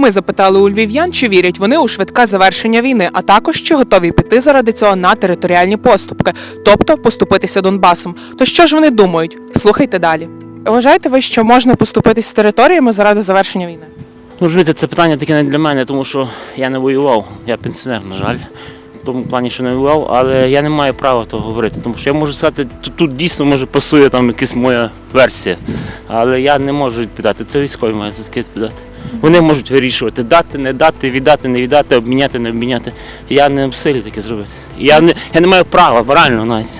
Ми запитали у львів'ян, чи вірять вони у швидке завершення війни, а також чи готові піти заради цього на територіальні поступки, тобто поступитися Донбасом. То що ж вони думають? Слухайте далі. Вважаєте ви, що можна поступитись з територіями заради завершення війни? Ну, розумієте, це питання таке не для мене, тому що я не воював. Я пенсіонер, на жаль. Тому плані, що не воював, але я не маю права того говорити. Тому що я можу сказати, тут, тут дійсно може пасує там якась моя версія. Але я не можу відповідати. Це військові мають за таке відповідати. Вони можуть вирішувати, дати, не дати, віддати, не віддати, обміняти, не обміняти. Я не в силі таке зробити. Я не, я не маю права, морально навіть.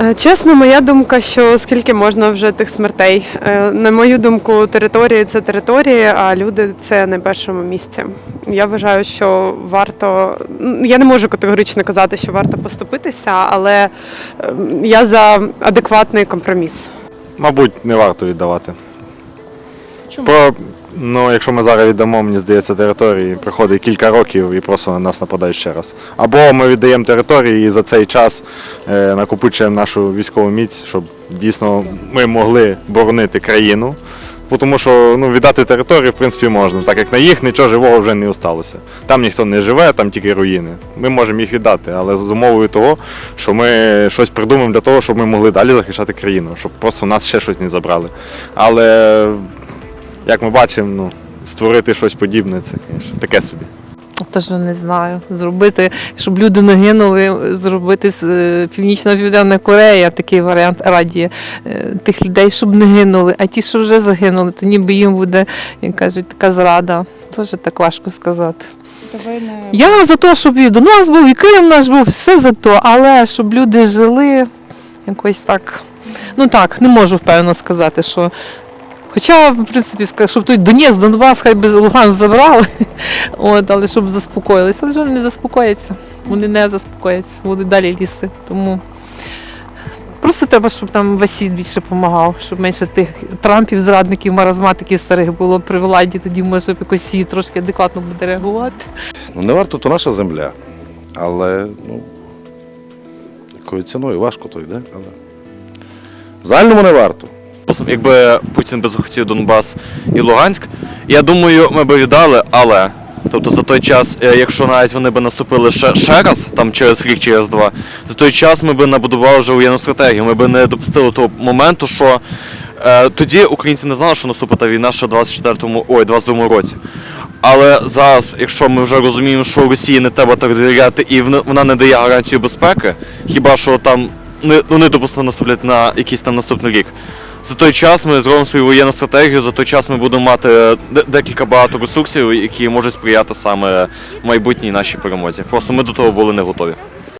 Е, Чесно, моя думка, що скільки можна вже тих смертей. Е, На мою думку, території це території, а люди це на першому місці. Я вважаю, що варто. Я не можу категорично казати, що варто поступитися, але е, я за адекватний компроміс. Мабуть, не варто віддавати. Чому? Про, ну, якщо ми зараз віддамо, мені здається, території, проходить кілька років і просто на нас нападають ще раз. Або ми віддаємо території і за цей час е, накопичуємо нашу військову міць, щоб дійсно ми могли боронити країну. Тому що ну, віддати територію, в принципі, можна, так як на їх нічого живого вже не осталося. Там ніхто не живе, там тільки руїни. Ми можемо їх віддати, але з умовою того, що ми щось придумаємо для того, щоб ми могли далі захищати країну, щоб просто нас ще щось не забрали. Але як ми бачимо, ну, створити щось подібне, це, звісно, таке собі. Теж не знаю. Зробити, щоб люди не гинули, зробити з е, Північна Південна Корея, такий варіант радіє е, тих людей, щоб не гинули. А ті, що вже загинули, то ніби їм буде, як кажуть, така зрада. Теж так важко сказати. Я за те, щоб і Донбас був, і Київ наш був, все за то, але щоб люди жили якось так. Ну так, не можу впевнено сказати, що. Хоча, в принципі, щоб той Донець, Донбас, хай би Луган забрали, от, але щоб заспокоїлися. Але ж вони не заспокояться. Вони не заспокояться, будуть далі лізти. Тому просто треба, щоб там світ більше допомагав, щоб менше тих Трампів, зрадників, маразматиків старих було при владі, тоді може якось світ трошки адекватно буде реагувати. Ну, не варто, то наша земля. Але, ну, якою ціною важко то йде. Але... В загальному не варто. Якби Путін би захотів Донбас і Луганськ, я думаю, ми би віддали, але. Тобто за той час, е, якщо навіть вони би наступили ще, ще раз, там через рік, через два, за той час ми би набудували вже воєнну стратегію. Ми би не допустили того моменту, що е, тоді українці не знали, що наступить війна ще в 24-му, ой, 22-му році. Але зараз, якщо ми вже розуміємо, що Росії не треба так довіряти і вона- вона не дає гарантію безпеки, хіба що там не, ну, не допустили наступлять на якийсь там наступний рік. За той час ми зробимо свою воєнну стратегію, за той час ми будемо мати декілька багато ресурсів, які можуть сприяти саме майбутній нашій перемозі. Просто ми до того були не готові.